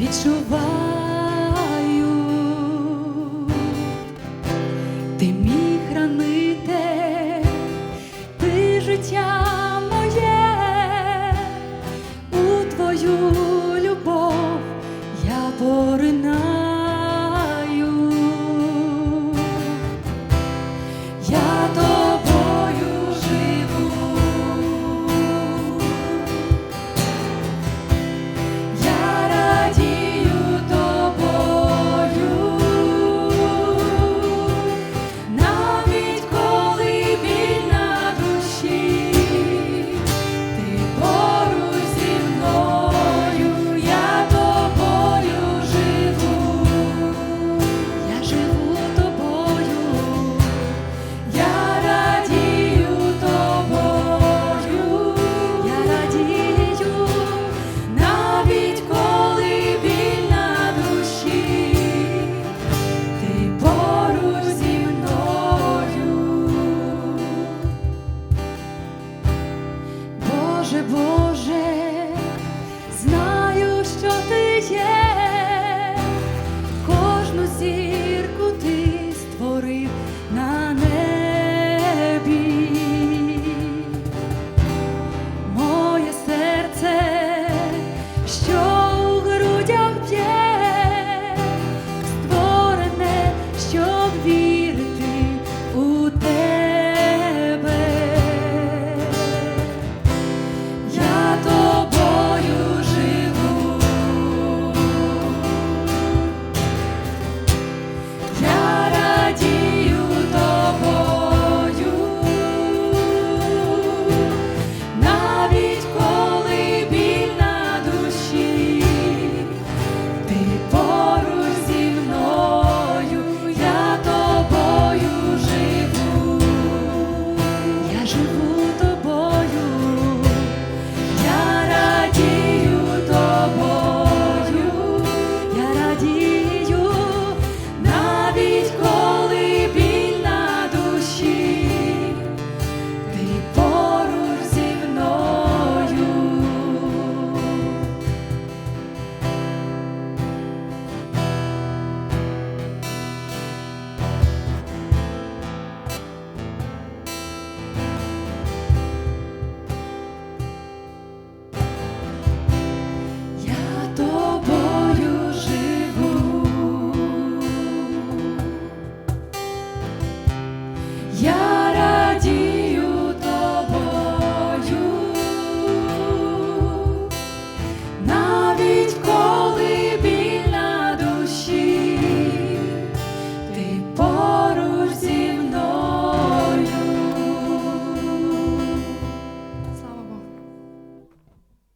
відчуваю, ти мій хранитель, ти життя моє, у твою любов я порина. Боже, Боже. Ele pode. Світь